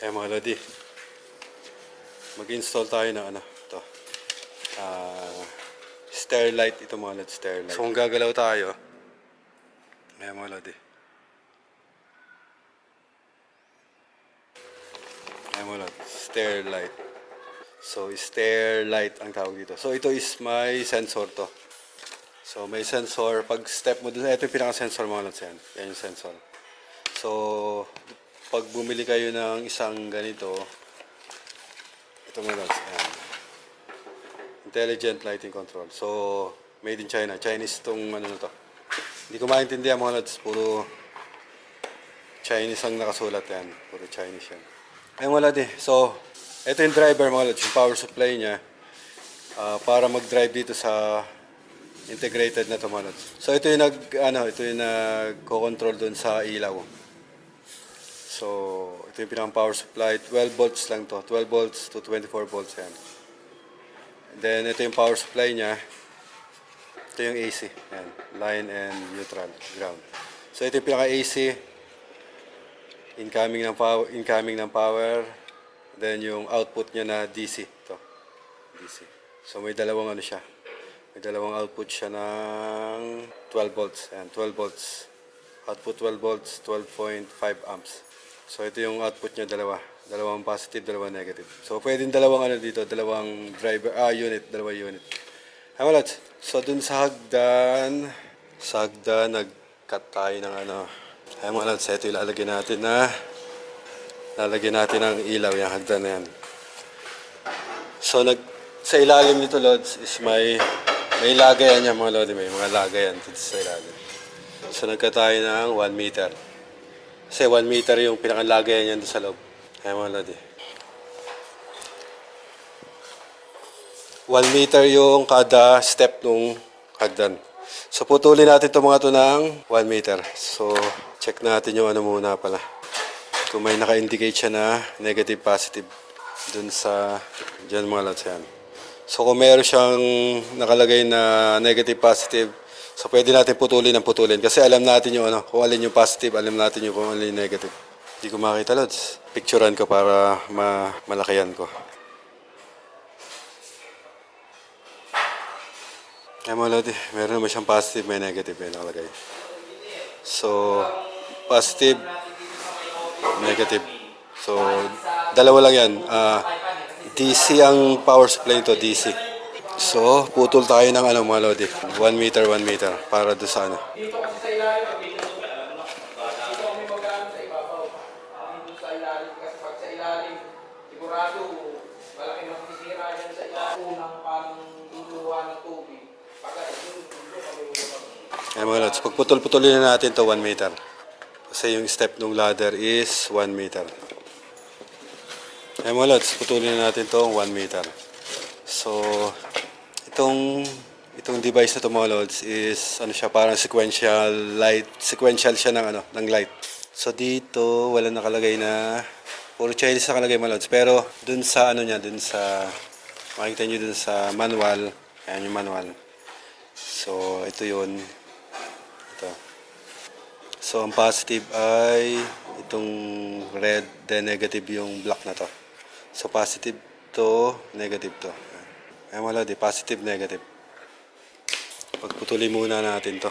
Eh mga lodi, mag-install tayo ng ano, ito. Ah, stair light ito mga lodi, stair light. So kung gagalaw tayo, eh mga lodi. Eh mga lodi, stair light. So stair light ang tawag dito. So ito is my sensor to. So may sensor, pag step mo dun, ito yung pinaka-sensor mga lods yan. Yan yung sensor. So, pag bumili kayo ng isang ganito, ito mga ayan. Intelligent lighting control. So, made in China. Chinese tong ano na to. Hindi ko maintindihan mga lods, puro Chinese ang nakasulat yan. Puro Chinese yan. Ayun lods eh. So, ito yung driver mga lods, yung power supply niya. ah, para mag-drive dito sa integrated na to mga lods. So ito yung nag ano, ito yung nagko-control doon sa ilaw. So ito yung pinaka power supply, 12 volts lang to, 12 volts to 24 volts yan. Then ito yung power supply niya. Ito yung AC, yan, line and neutral, ground. So ito yung pinaka AC, incoming ng power, incoming ng power. Then yung output niya na DC, to. DC. So may dalawang ano siya. May dalawang output siya ng 12 volts. Ayan, 12 volts. Output 12 volts, 12.5 amps. So ito yung output niya dalawa. Dalawang positive, dalawang negative. So pwedeng dalawang ano dito, dalawang driver, ah unit, dalawang unit. Wala. So dun sa hagdan, sa hagdan, nag-cut tayo ng ano. Ay mga lads, ito ilalagay natin na lalagyan natin ng ilaw yung hagdan na yan. So nag sa ilalim nito lods is may may lagayan yan mga lodi, may mga lagayan dito sa ilalim. So nagka tayo ng 1 meter. Kasi 1 meter yung pinakalagayan yan doon sa loob. Kaya mga lodi. 1 meter yung kada step nung hagdan. So putulin natin itong mga to ng 1 meter. So check natin yung ano muna pala. Kung may naka-indicate siya na negative positive dun sa dyan mga lods yan. So kung meron siyang nakalagay na negative positive, so pwede natin putulin ang putulin kasi alam natin yung ano, kung alin yung positive, alam natin yung kung alin yung negative. Hindi ko makita lods. Picturean ko para ma malakayan ko. Kaya mga lodi, meron naman siyang positive, may negative may nakalagay. So, positive, negative. So, dalawa lang yan. Ah, DC ang power supply nito, DC. So, putol tayo ng ano mga lodi. 1 meter, 1 meter. Para doon sa ano. Ayan mga lods, pagputol-putulin na natin to 1 meter. Kasi yung step ng ladder is 1 meter. Ayan mga lods, putulin na natin to 1 meter. So, itong itong device na to mga lods is ano siya parang sequential light sequential siya ng ano ng light so dito wala nakalagay na puro Chinese nakalagay mga lods pero dun sa ano niya dun sa makikita niyo dun sa manual ayan yung manual so ito yun ito. So, ang positive ay itong red, then negative yung black na to. So, positive to, negative to. Wala, di positive, negative. Pagputuli muna natin to.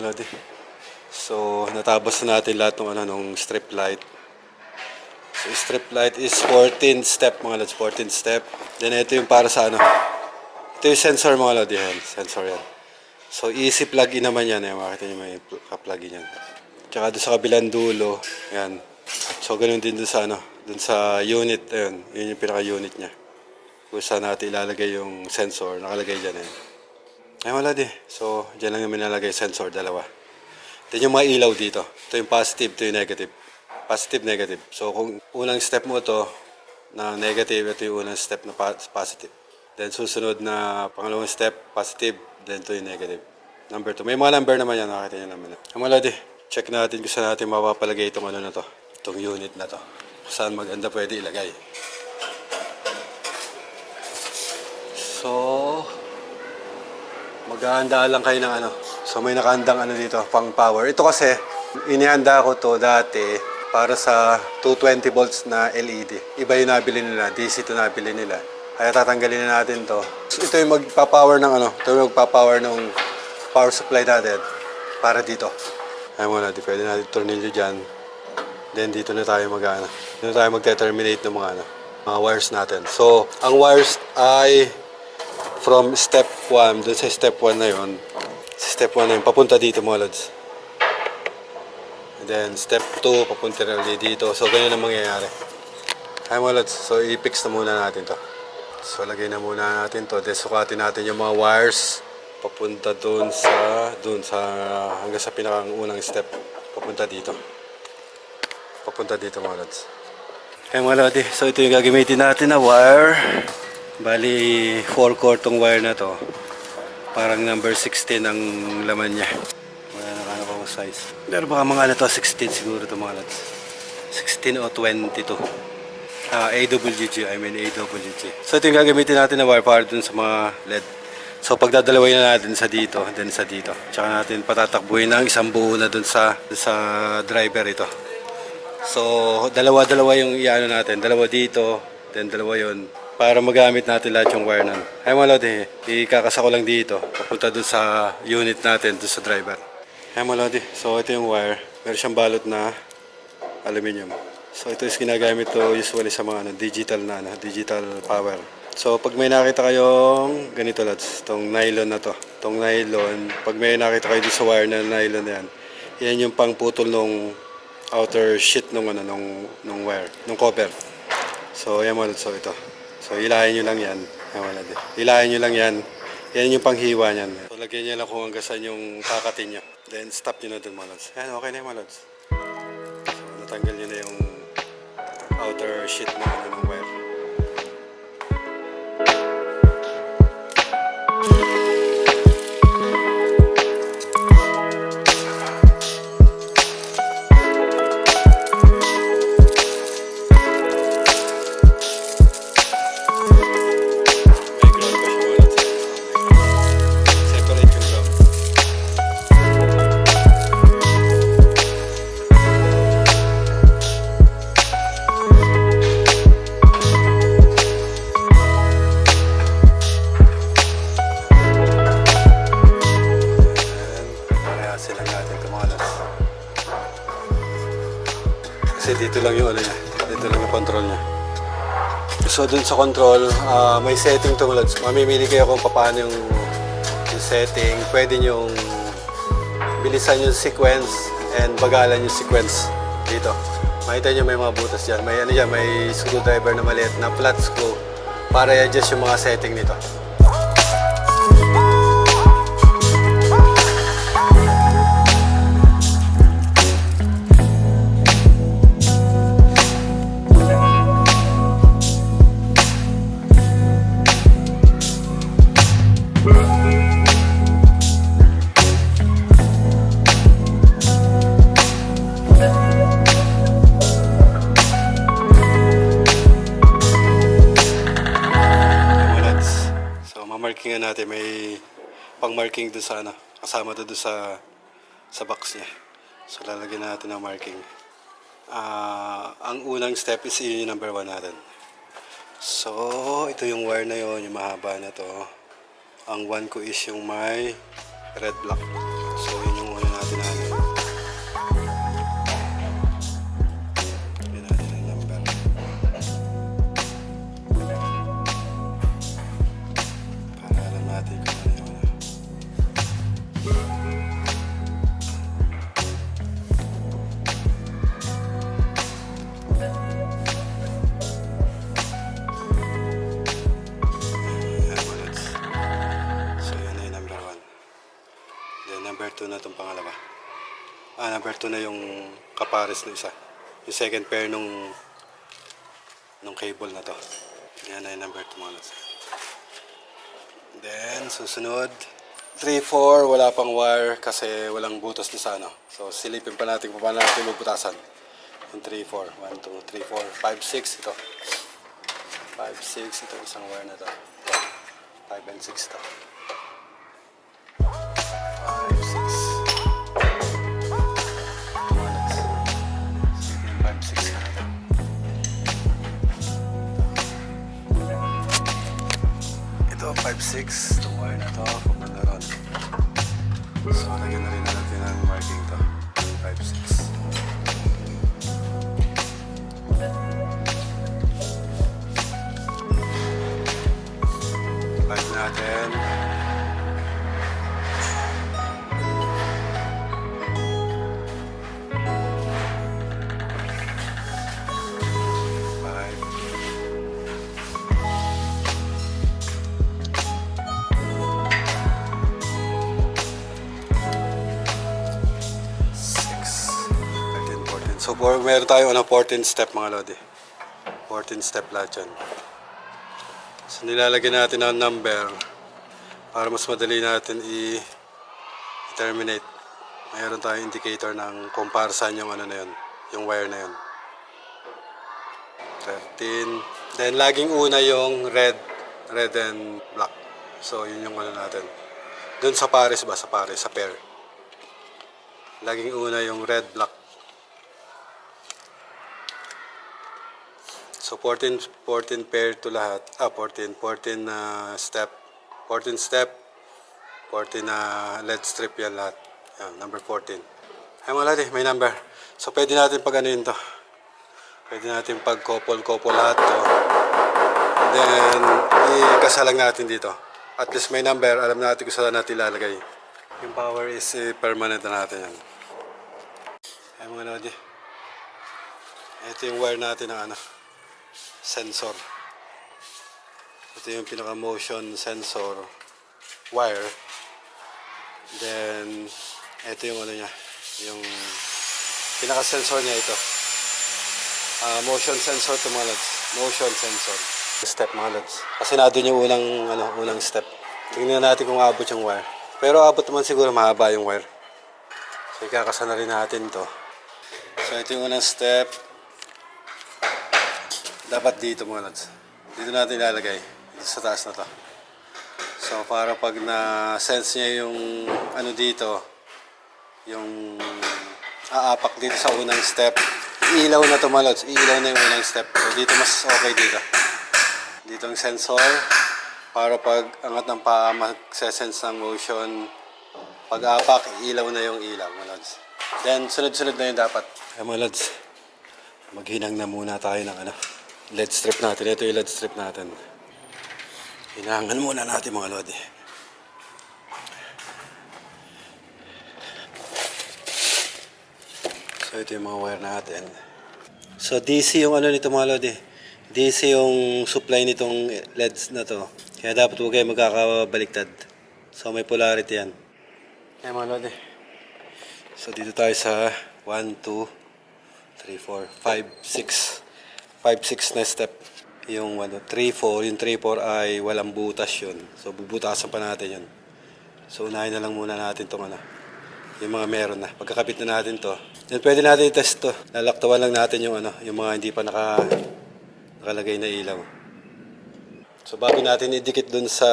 Lodi. So, natabas na natin lahat ng ano, nung strip light. So, strip light is 14 step mga lods, 14 step. Then, ito yung para sa ano. Ito yung sensor mga lods, yan. Sensor yan. So, easy plug-in naman yan. Eh. Makita nyo may pl- ka-plug-in yan. Tsaka doon sa kabilang dulo, yan. So, ganun din doon sa ano, doon sa unit, ayun. Yun yung pinaka-unit niya. Kung saan natin ilalagay yung sensor, nakalagay dyan eh. Ay, wala di. So, dyan lang yung minalagay sensor, dalawa. Then yung mga ilaw dito. Ito yung positive, ito yung negative. Positive, negative. So kung unang step mo ito na negative, ito yung unang step na positive. Then susunod na pangalawang step, positive. Then ito yung negative. Number 2. May mga number naman yan, nakakita nyo naman. Ang mga lodi, check natin kung saan natin mapapalagay itong ano na to. Itong unit na to. Saan maganda pwede ilagay. So, maghahanda lang kayo ng ano. So, may nakahandang ano dito, pang power. Ito kasi, inihanda ko to dati para sa 220 volts na LED. Iba yung nabili nila, DC to nabili nila. Kaya tatanggalin na natin to. Ito yung magpa-power ng ano, ito yung magpa-power ng power supply natin para dito. Ay mo natin, pwede natin tornilyo dyan. Then dito na tayo mag ano, dito na tayo magte-terminate ng mga ano, mga wires natin. So, ang wires ay from step 1, dun sa step 1 na yon step 1 na yun, papunta dito mga lods. And then step 2, papunta ulit dito. So, ganyan ang mangyayari. Ay mga lods, so i-fix na muna natin to. So, lagay na muna natin to. Then, sukatin natin yung mga wires papunta dun sa, dun sa, hanggang sa pinakang unang step. Papunta dito. Papunta dito mga lods. Kaya mga lodi, so ito yung gagamitin natin na wire. Bali, 4 core tong wire na to. Parang number 16 ang laman niya. Wala na kano pang size. Pero baka mga ano to, 16 siguro to mga lods. 16 o 22. Ah, AWG, I mean AWG. So ito yung gagamitin natin na wire para dun sa mga LED. So pagdadalawin na natin sa dito, then sa dito. Tsaka natin patatakbuhin ng isang buo na dun sa, sa driver ito. So, dalawa-dalawa yung iano natin. Dalawa dito, then dalawa yon Para magamit natin lahat yung wire nun. Ay mga lodi, ikakasa ko lang dito. Papunta dun sa unit natin, dun sa driver. Ay mga lodi, so ito yung wire. Meron siyang balot na aluminium. So ito is ginagamit to usually sa mga ano, digital na ano, digital power. So pag may nakita kayong ganito lads, tong nylon na to. Tong nylon, pag may nakita kayo dun sa wire na nylon na yan, yan yung pangputol nung outer sheet nung ano nung nung wire, nung copper. So yan mga lods, so ito. So hilahin niyo lang yan. Yan mga lods. Hilahin niyo lang yan. Yan yung panghiwa niyan. So lagyan niyo lang kung hanggang saan yung kakatin niyo. Then stop niyo na dun mga lods. Yan, okay na yung mga lods. So natanggal niyo na yung outer sheet ng Kasi dito lang yung ano niya, dito lang yung control niya. So dun sa control, ah, may setting to mga. Mamimili kayo kung paano yung, yung setting. Pwede yung bilisan yung sequence and bagalan yung sequence dito. Makita nyo may mga butas dyan. May ano dyan, may screwdriver na maliit na flat screw para i-adjust yung mga setting nito. Mamarkingan natin. May pang-marking doon sa ano. Kasama doon sa sa box niya. So, lalagyan natin ng marking. Ah, ang unang step is yun yung number one natin. So, ito yung wire na yon yung mahaba na to. Ang one ko is yung may red block. So, number two na itong pangalawa. Ah, number two na yung kapares na isa. Yung second pair nung nung cable na to. Yan na yung number two mga lods. Then, susunod. 3-4, wala pang wire kasi walang butas na sa ano. So, silipin pa natin kung paano natin magbutasan. Yung 3-4. 1, 2, 3, 4, 5, 6 ito. 5, 6 ito isang wire na to. 5, 5 and 6 to. 6. Itong wire na to, pupunta ron. So, lagyan na rin natin ang marking to. 5, 6. Five natin. 14. So, for, meron tayo ano, 14 step mga lodi. 14 step lahat yan. So nilalagyan natin ang number para mas madali natin i-terminate. Mayroon tayong indicator ng kung para saan yung ano na yun, yung wire na yun. 13. Then laging una yung red, red and black. So yun yung ano natin. Doon sa pares ba? Sa pares, sa pair. Laging una yung red, black. So 14 14 pair to lahat. Ah 14 14 na step. 14 step. 14 na lead strip yan lahat. Yan, number 14. Ay mga ladi, may number. So pwede natin pag ano to. Pwede natin pag couple-couple lahat to. Then ikasalang natin dito. At least may number, alam natin kung saan natin ilalagay. Yung power is eh, permanent na natin yan. Ay mga ladi. Ito yung wire natin na ano sensor. Ito yung pinaka motion sensor wire. Then ito yung ano niya, yung pinaka sensor niya ito. Ah, motion sensor to mga lads. Motion sensor. Step mga lads. Kasi nandun yung unang ano, unang step. Tingnan natin kung aabot yung wire. Pero abot naman siguro mahaba yung wire. So ikakasa na rin natin to. So ito yung unang step. Dapat dito mga lads. Dito natin ilalagay. Dito sa taas na to. So para pag na-sense niya yung ano dito, yung aapak dito sa unang step, ilaw na to mga lads. Ilaw na yung unang step. So dito mas okay dito. Dito ang sensor para pag angat ng paa magse-sense ng motion. Pag apak, ilaw na yung ilaw mga lads. Then sunod-sunod na yung dapat. Ay mga lads, maghinang na muna tayo ng ano, LED strip natin. Ito yung LED strip natin. Hinangan muna natin mga lodi. So ito yung mga wire natin. So DC yung ano nito mga lodi. DC yung supply nitong LEDs na to. Kaya dapat huwag kayo magkakabaliktad. So may polarity yan. Kaya mga lodi. So dito tayo sa 1, 2, 3, 4, 5, 6. 5, 6 na step. Yung ano, 3, 4. Yung 3, 4 ay walang butas yun. So bubutasan pa natin yun. So unahin na lang muna natin itong ano. Yung mga meron na. Pagkakapit na natin to. Then pwede natin i-test to. Lalaktawan lang natin yung ano, yung mga hindi pa naka, nakalagay na ilaw. So bago natin idikit dun sa,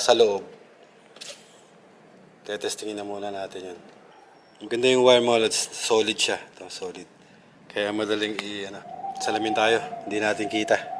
sa loob, tetestingin na muna natin yun. Maganda yung wire lads. solid siya. Ito, solid. Kaya madaling i, ano, salamin tayo. Hindi natin kita.